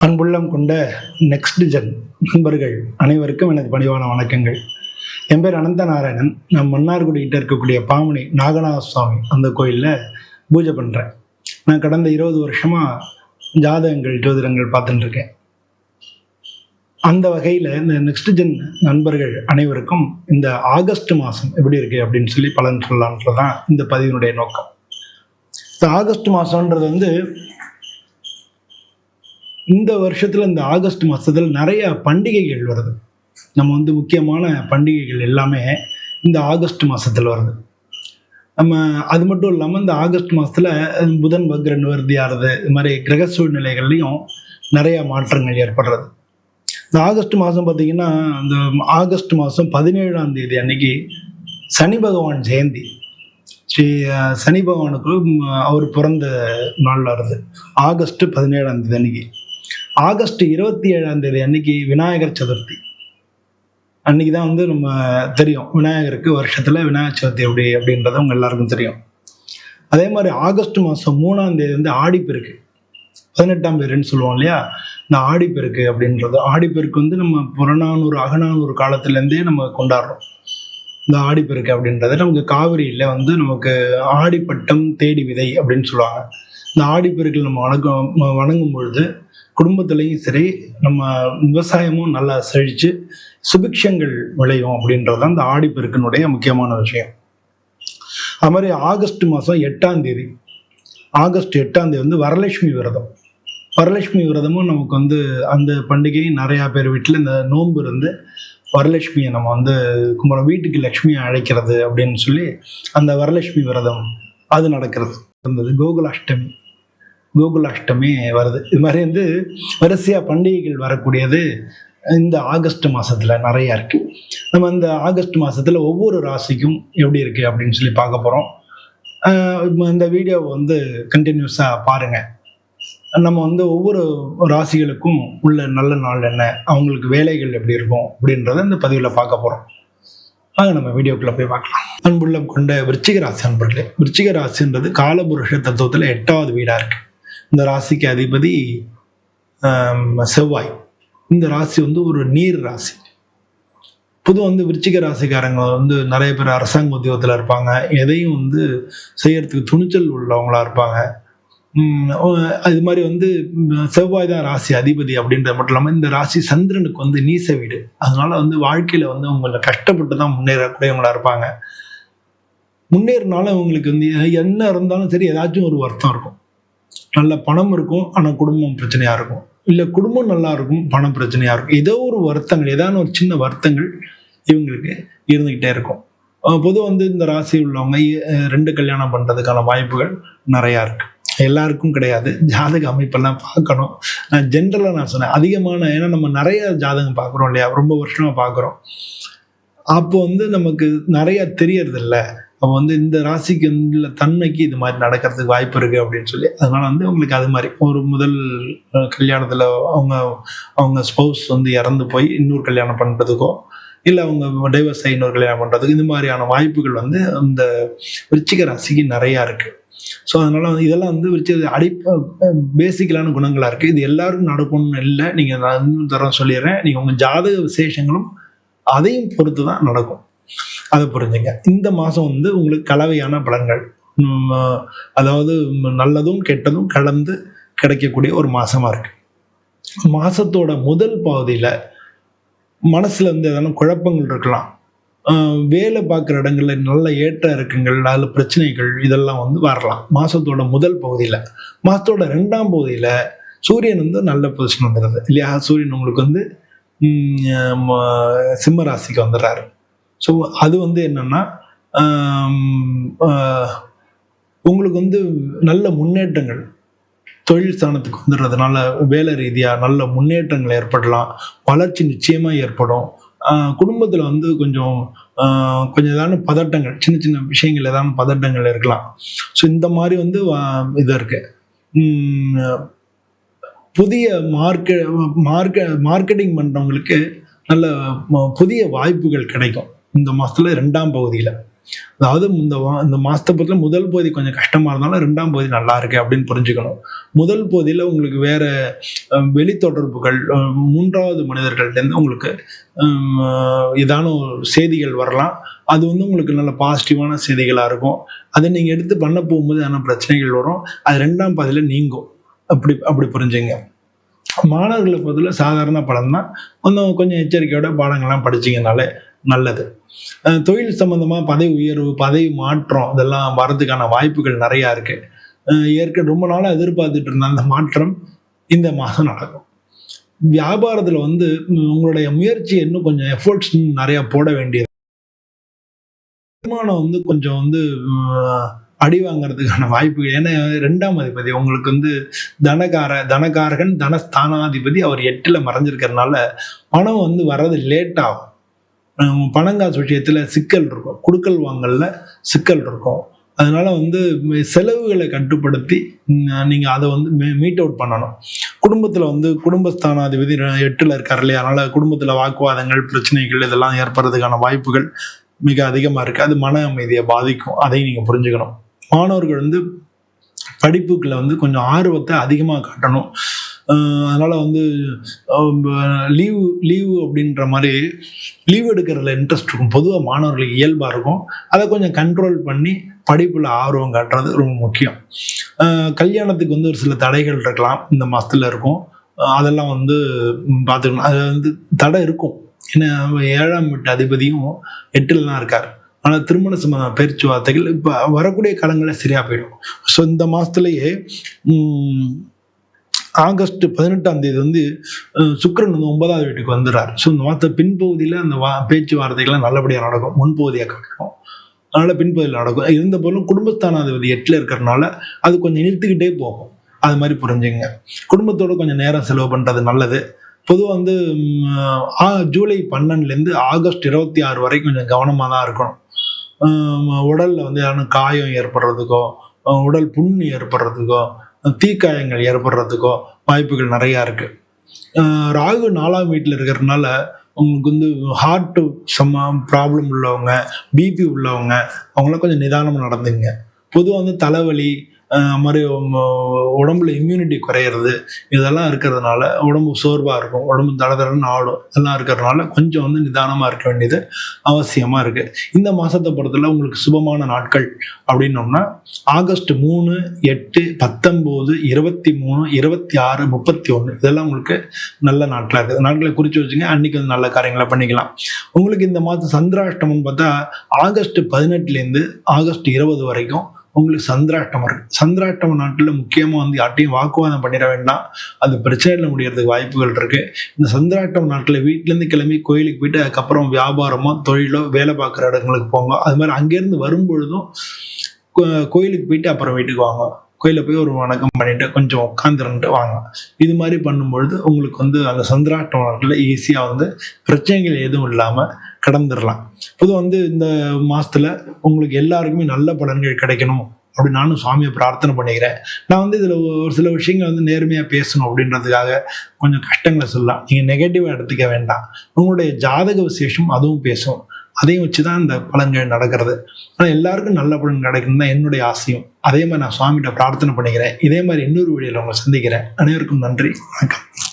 அன்புள்ளம் கொண்ட next gen நண்பர்கள் அனைவருக்கும் எனது பணிவான வணக்கங்கள். என் பேர் அனந்த நாராயணன் நான் மன்னார்குடிகிட்ட இருக்கக்கூடிய பாமணி நாகநாத சுவாமி அந்த கோயிலில் பூஜை பண்ணுறேன் நான் கடந்த இருபது வருஷமாக ஜாதகங்கள் ஜோதிடங்கள் பார்த்துட்டுருக்கேன் அந்த வகையில் இந்த நெக்ஸ்ட் ஜென் நண்பர்கள் அனைவருக்கும் இந்த ஆகஸ்ட் மாதம் எப்படி இருக்குது அப்படின்னு சொல்லி பலன் சொல்லலான்றது தான் இந்த பதிவினுடைய நோக்கம். இந்த ஆகஸ்ட் மாதம்ன்றது வந்து இந்த வருஷத்துல இந்த ஆகஸ்ட் மாசத்துல நிறைய பண்டிகைகள் வருது. நம்ம வந்து முக்கியமான பண்டிகைகள் எல்லாமே இந்த ஆகஸ்ட் மாசத்துல வருது. நம்ம அது மட்டும் இல்லாமல் இந்த ஆகஸ்ட் மாசத்துல புதன் வக்ரன் வருதி ஆறுது இது மாதிரி கிரக சூழ்நிலைகள்லையும் நிறைய மாற்றங்கள் ஏற்படுறது. இந்த ஆகஸ்ட் மாதம் பார்த்தீங்கன்னா இந்த ஆகஸ்ட் மாதம் பதினேழாம் தேதி அன்னைக்கு சனி பகவான் ஜெயந்தி. ஸ்ரீ சனி பகவானுக்கு அவர் பிறந்த நாள் வருது. ஆகஸ்ட் பதினேழாம் தேதி அன்னைக்கு. ஆகஸ்ட் இருபத்தி ஏழாம் தேதி அன்னைக்கு விநாயகர் சதுர்த்தி. அன்னைக்கு தான் வந்து நம்ம தெரியும் விநாயகருக்கு வருஷத்துல விநாயகர் சதுர்த்தி எப்படி அப்படின்றது உங்க எல்லாருக்கும் தெரியும். அதே மாதிரி ஆகஸ்ட் மாதம் மூணாம் தேதி வந்து ஆடிப்பெருக்கு. பதினெட்டாம் பேருன்னு சொல்லுவோம் இல்லையா? இந்த ஆடிப்பெருக்கு அப்படின்றது. ஆடிப்பெருக்கு வந்து நம்ம புறநானூறு அகநானூறு காலத்துலேருந்தே நம்ம கொண்டாடுறோம். இந்த ஆடிப்பெருக்கு அப்படின்றது நமக்கு காவிரியில் வந்து நமக்கு ஆடிப்பட்டம் தேடி விதை அப்படின்னு சொல்லுவாங்க. இந்த ஆடிப்பெருக்கில் நம்ம வணக்கம் வணங்கும் பொழுது குடும்பத்திலையும் சரி நம்ம விவசாயமும் நல்லா செழித்து சுபிக்ஷங்கள் விளையும் அப்படின்றது தான் இந்த ஆடிப்பெருக்கினுடைய முக்கியமான விஷயம். அது மாதிரி ஆகஸ்ட் மாதம் எட்டாம் தேதி ஆகஸ்ட் எட்டாம் தேதி வந்து வரலட்சுமி விரதம். வரலட்சுமி விரதமும் நமக்கு வந்து அந்த பண்டிகை நிறையா பேர் வீட்டில் இந்த நோன்பு இருந்து வரலட்சுமியை நம்ம வந்து கும்பிட வீட்டுக்கு லட்சுமியை அழைக்கிறது அப்படின்னு சொல்லி அந்த வரலட்சுமி விரதம் அது நடக்கிறது. இருந்தது கோகுலாஷ்டமி. கோகுலாஷ்டமி வருது. இது மாதிரி வந்து வரிசையாக பண்டிகைகள் வரக்கூடியது இந்த ஆகஸ்ட் மாதத்தில் நிறையா இருக்குது நம்ம இந்த ஆகஸ்ட் மாதத்தில் ஒவ்வொரு ராசிக்கும் எப்படி இருக்குது அப்படின்னு சொல்லி பார்க்க போகிறோம் இந்த வீடியோவை வந்து கண்டினியூஸாக பாருங்கள் நம்ம வந்து ஒவ்வொரு ராசிகளுக்கும் உள்ள நல்ல நாள் என்ன அவங்களுக்கு வேலைகள் எப்படி இருக்கும் அப்படின்றத இந்த பதிவில் பார்க்க போகிறோம் வாங்க நம்ம வீடியோக்குள்ளே போய் பார்க்கலாம். அன்புள்ளம் கொண்ட விருச்சிக ராசி அன்பர்களே விருச்சிக ராசின்றது காலபுருஷ தத்துவத்தில் எட்டாவது வீடாக இருக்குது இந்த ராசிக்கு அதிபதி செவ்வாய். இந்த ராசி வந்து ஒரு நீர் ராசி. பொதுவாக வந்து விருச்சிக ராசிக்காரங்க வந்து நிறைய பேர் அரசாங்க உத்தியோகத்தில் இருப்பாங்க. எதையும் வந்து செய்யறதுக்கு துணிச்சல் உள்ளவங்களா இருப்பாங்க. அது மாதிரி வந்து செவ்வாய் தான் ராசி அதிபதி அப்படின்றது மட்டும் இல்லாமல் இந்த ராசி சந்திரனுக்கு வந்து நீச வீடு. அதனால வந்து வாழ்க்கையில் வந்து அவங்கள கஷ்டப்பட்டு தான் முன்னேறக்கூடியவங்களா இருப்பாங்க. முன்னேறினாலும் அவங்களுக்கு வந்து என்ன இருந்தாலும் சரி ஏதாச்சும் ஒரு வருத்தம் இருக்கும். நல்ல பணம் இருக்கும் ஆனால் குடும்பம் பிரச்சனையா இருக்கும். இல்லை குடும்பம் நல்லா இருக்கும் பணம் பிரச்சனையா இருக்கும். ஏதோ ஒரு வருத்தங்கள் ஏதாவது ஒரு சின்ன வருத்தங்கள் இவங்களுக்கு இருந்துகிட்டே இருக்கும். பொதுவாக வந்து இந்த ராசி உள்ளவங்க ரெண்டு கல்யாணம் பண்ணுறதுக்கான வாய்ப்புகள் நிறையா இருக்கு. எல்லாருக்கும் கிடையாது. ஜாதக அமைப்பெல்லாம் பார்க்கணும். நான் ஜென்ரலாக நான் சொன்னேன் அதிகமான ஏன்னா நம்ம நிறைய ஜாதகம் பார்க்குறோம் இல்லையா? ரொம்ப வருஷமாக பார்க்குறோம். அப்போ வந்து நமக்கு நிறையா தெரியறதில்ல. அப்போ வந்து இந்த ராசிக்கு உள்ள தன்மைக்கு இது மாதிரி நடக்கிறதுக்கு வாய்ப்பு இருக்கு அப்படின்னு சொல்லி அதனால வந்து உங்களுக்கு அது மாதிரி ஒரு முதல் கல்யாணத்தில் கல்யாணத்துல அவங்க அவங்க ஸ்பௌஸ் வந்து இறந்து போய் இன்னொரு கல்யாணம் பண்றதுக்கோ இல்லை அவங்க டைவர்ஸ் ஆகி இன்னொரு கல்யாணம் பண்றதுக்கு இந்த மாதிரியான வாய்ப்புகள் வந்து அந்த விருச்சிக ராசிக்கு நிறையா இருக்கு. ஸோ அதனால வந்து இதெல்லாம் வந்து விருச்சிக அடி பேசிக்கலான குணங்களாக இருக்குது இது எல்லாருக்கும் நடக்கணும்னு இல்லை. நீங்கள் நான் இன்னும் தரம் சொல்லிடுறேன். நீங்கள் உங்கள் ஜாதக விசேஷங்களும் அதையும் பொறுத்து தான் நடக்கும். அதை புரிஞ்சுங்க. இந்த மாதம் வந்து உங்களுக்கு கலவையான பலன்கள். அதாவது நல்லதும் கெட்டதும் கலந்து கிடைக்கக்கூடிய ஒரு மாசமா இருக்கு. மாசத்தோட முதல் பகுதியில மனசுல இருந்து எதனா குழப்பங்கள் இருக்கலாம். வேலை பார்க்குற இடங்கள்ல நல்ல ஏற்ற இறக்கங்கள் அதில் பிரச்சனைகள் இதெல்லாம் வந்து வரலாம். மாசத்தோட முதல் பகுதியில. மாசத்தோட ரெண்டாம் பகுதியில சூரியன் வந்து நல்ல பொசிஷன் வந்துடுறது இல்லையா? சூரியன் உங்களுக்கு வந்து சிம்ம ராசிக்கு வந்துடுறாரு. ஸோ அது வந்து என்னன்னா உங்களுக்கு வந்து நல்ல முன்னேற்றங்கள் தொழில் ஸ்தானத்துக்கு வந்துடுறதுனால வேலை ரீதியாக நல்ல முன்னேற்றங்கள் ஏற்படலாம் வளர்ச்சி நிச்சயமாக ஏற்படும். குடும்பத்தில் வந்து கொஞ்சம் கொஞ்சம் ஏதாவது பதட்டங்கள் சின்ன சின்ன விஷயங்கள் ஏதாவது பதட்டங்கள் இருக்கலாம். ஸோ இந்த மாதிரி வந்து ஆஹ் இது இருக்கு. புதிய மார்க்கெ மார்க்கெ மார்க்கெட்டிங் பண்ணுறவங்களுக்கு நல்ல புதிய வாய்ப்புகள் கிடைக்கும். இந்த மாசத்துல ரெண்டாம் பகுதியில. அதாவது இந்த இந்த மாசத்தை பொறுத்தல முதல் பகுதி கொஞ்சம் கஷ்டமா இருந்தாலும் ரெண்டாம் பகுதி நல்லா இருக்கு அப்படின்னு புரிஞ்சுக்கணும். முதல் பகுதியில் உங்களுக்கு வேற வெளி தொடர்புகள் மூன்றாவது மனிதர்கள்ட்டேருந்து உங்களுக்கு ஹம், ஏதான செய்திகள் வரலாம். அது வந்து உங்களுக்கு நல்ல பாசிட்டிவான செய்திகளாக இருக்கும். அதை நீங்கள் எடுத்து பண்ண போகும்போது என்ன பிரச்சனைகள் வரும். அது ரெண்டாம் பாதியில் நீங்கும். அப்படி அப்படி புரிஞ்சுங்க. மாணவர்களை பொறுத்தவரை சாதாரண படம் தான் கொஞ்சம் கொஞ்சம் எச்சரிக்கையோட பாடங்கள்லாம் படிச்சிங்கனாலே நல்லது. தொழில் சம்பந்தமா பதவி உயர்வு பதவி மாற்றம் இதெல்லாம் வரதுக்கான வாய்ப்புகள் நிறையா இருக்கு. அஹ் ஏற்க ரொம்ப நாளாக எதிர்பார்த்துட்டு இருந்த அந்த மாற்றம் இந்த மாதம் நடக்கும். வியாபாரத்தில் வந்து உங்களுடைய முயற்சி இன்னும் கொஞ்சம் எஃபோர்ட்ஸ் நிறைய போட வேண்டியது. வருமானம் வந்து கொஞ்சம் வந்து அடி வாங்குறதுக்கான வாய்ப்புகள். ஏன்னா ரெண்டாம் அதிபதி உங்களுக்கு வந்து தனகார தனகாரகன் தனஸ்தானாதிபதி அவர் எட்டுல மறைஞ்சிருக்கிறதுனால பணம் வந்து வர்றது லேட் ஆகும். பணங்காசு விஷயத்தில் சிக்கல் இருக்கும். குடுக்கல் வாங்கல்ல சிக்கல் இருக்கும். அதனால வந்து செலவுகளை கட்டுப்படுத்தி நீங்கள் அதை வந்து மீட் அவுட் பண்ணணும். குடும்பத்தில் வந்து குடும்பஸ்தானாதிபதி எட்டில் இருக்கார் இல்லையா? அதனால குடும்பத்தில் வாக்குவாதங்கள் பிரச்சனைகள் இதெல்லாம் ஏற்படுறதுக்கான வாய்ப்புகள் மிக அதிகமாக இருக்குது அது மன அமைதியை பாதிக்கும். அதையும் நீங்கள் புரிஞ்சுக்கணும். மாணவர்கள் வந்து படிப்புக்குள்ள வந்து கொஞ்சம் ஆர்வத்தை அதிகமாக காட்டணும். அதனால் வந்து லீவு லீவு அப்படின்ற மாதிரி லீவ் எடுக்கிறதுல இன்ட்ரெஸ்ட் இருக்கும். பொதுவாக மாணவர்களுக்கு இயல்பாக இருக்கும். அதை கொஞ்சம் கண்ட்ரோல் பண்ணி படிப்பில் ஆர்வம் காட்டுறது ரொம்ப முக்கியம். கல்யாணத்துக்கு வந்து ஒரு சில தடைகள் இருக்கலாம். இந்த மாதத்துல இருக்கும். அதெல்லாம் வந்து பார்த்துக்கணும் அது வந்து தடை இருக்கும். ஏன்னா ஏழாம் வீட்டு அதிபதியும் எட்டில் தான் இருக்கார். ஆனால் திருமண சம்பந்த பேச்சுவார்த்தைகள் இப்போ வரக்கூடிய காலங்களில் சரியாக போயிடும். ஸோ இந்த மாதத்துலேயே ஆகஸ்ட் பதினெட்டாம் தேதி வந்து சுக்கரன் வந்து ஒன்பதாவது வீட்டுக்கு வந்துடுறார். ஸோ இந்த மாத பின்பகுதியில் அந்த வா பேச்சுவார்த்தைகள்லாம் நல்லபடியாக நடக்கும். முன்பகுதியாக காட்டும் அதனால் பின்பகுதியில் நடக்கும். இருந்த போலும் குடும்பஸ்தானாதிபதி எட்டில் இருக்கிறதுனால அது கொஞ்சம் இழுத்துக்கிட்டே போகும். அது மாதிரி புரிஞ்சுங்க. குடும்பத்தோட கொஞ்சம் நேரம் செலவு பண்ணுறது நல்லது. பொதுவாக வந்து ஆ ஜூலை பன்னெண்டுலேருந்து ஆகஸ்ட் இருபத்தி ஆறு வரைக்கும் கொஞ்சம் கவனமாக தான் இருக்கணும். உடலில் வந்து யாரும் காயம் ஏற்படுறதுக்கோ உடல் புண் ஏற்படுறதுக்கோ தீக்காயங்கள் ஏற்படுறதுக்கோ வாய்ப்புகள் நிறையா இருக்கு. ராகு நாலாம் வீட்டில் இருக்கிறதுனால உங்களுக்கு வந்து ஹார்ட் சம்ம ப்ராப்ளம் உள்ளவங்க பிபி உள்ளவங்க அவங்களாம் கொஞ்சம் நிதானமாக நடந்துங்க பொதுவாக வந்து தலைவலி மாதிரி உடம்புல இம்யூனிட்டி குறையிறது இதெல்லாம் இருக்கிறதுனால உடம்பு சோர்வாக இருக்கும் உடம்பு தடதடன்னு ஆடும் இதெல்லாம் இருக்கிறதுனால கொஞ்சம் வந்து நிதானமாக இருக்க வேண்டியது அவசியமாக இருக்குது இந்த மாதத்தை பொறுத்தல உங்களுக்கு சுபமான நாட்கள் அப்படின்னோம்னா ஆகஸ்ட் மூணு எட்டு பத்தொம்போது இருபத்தி மூணு இருபத்தி ஆறு முப்பத்தி ஒன்று இதெல்லாம் உங்களுக்கு நல்ல நாட்களாக இருக்குது நாட்களை குறித்து வச்சுங்க அன்னைக்கு வந்து நல்ல காரியங்களை பண்ணிக்கலாம். உங்களுக்கு இந்த மாதம் சந்திராஷ்டமம்னு பார்த்தா ஆகஸ்ட் பதினெட்டுலேருந்து ஆகஸ்ட் இருபது வரைக்கும் உங்களுக்கு சந்திராட்டம் இருக்கு சந்திராட்டம் நாட்டில் முக்கியமாக வந்து யார்ட்டையும் வாக்குவாதம் பண்ணிட வேண்டாம். அது பிரச்சனையில் முடியறதுக்கு வாய்ப்புகள் இருக்கு. இந்த சந்திராட்டம் நாட்டில் வீட்டிலேருந்து கிளம்பி கோயிலுக்கு போயிட்டு அதுக்கப்புறம் வியாபாரமோ தொழிலோ வேலை பார்க்குற இடங்களுக்கு போங்க. அது மாதிரி அங்கேருந்து வரும்பொழுதும் கோ- கோயிலுக்கு போயிட்டு அப்புறம் வீட்டுக்கு வாங்க. கோயிலில் போய் ஒரு வணக்கம் பண்ணிட்டு கொஞ்சம் உட்காந்துருந்துட்டு வாங்க. இது மாதிரி பண்ணும்பொழுது உங்களுக்கு வந்து அந்த சந்திராட்டம் நாட்டில் ஈஸியாக வந்து பிரச்சனைகள் எதுவும் இல்லாமல் கடந்துடலாம். பொதுவாக வந்து இந்த மாசத்துல உங்களுக்கு எல்லாருக்குமே நல்ல பலன்கள் கிடைக்கணும் அப்படி நானும் சுவாமியை பிரார்த்தனை பண்ணிக்கிறேன். நான் வந்து இதில் ஒரு சில விஷயங்கள் வந்து நேர்மையாக பேசணும் அப்படின்றதுக்காக கொஞ்சம் கஷ்டங்களை சொல்லலாம். நீங்கள் நெகட்டிவாக எடுத்துக்க வேண்டாம். உங்களுடைய ஜாதக விசேஷம் அதுவும் பேசும். அதையும் வச்சு தான் இந்த பலன்கள் நடக்கிறது. ஆனால் எல்லாருக்கும் நல்ல பலன் கிடைக்கணும் தான் என்னுடைய ஆசையும். அதே மாதிரி நான் சுவாமிகிட்ட பிரார்த்தனை பண்ணிக்கிறேன். இதே மாதிரி இன்னொரு வீடியோவில் உங்களை சந்திக்கிறேன். அனைவருக்கும் நன்றி. வணக்கம்.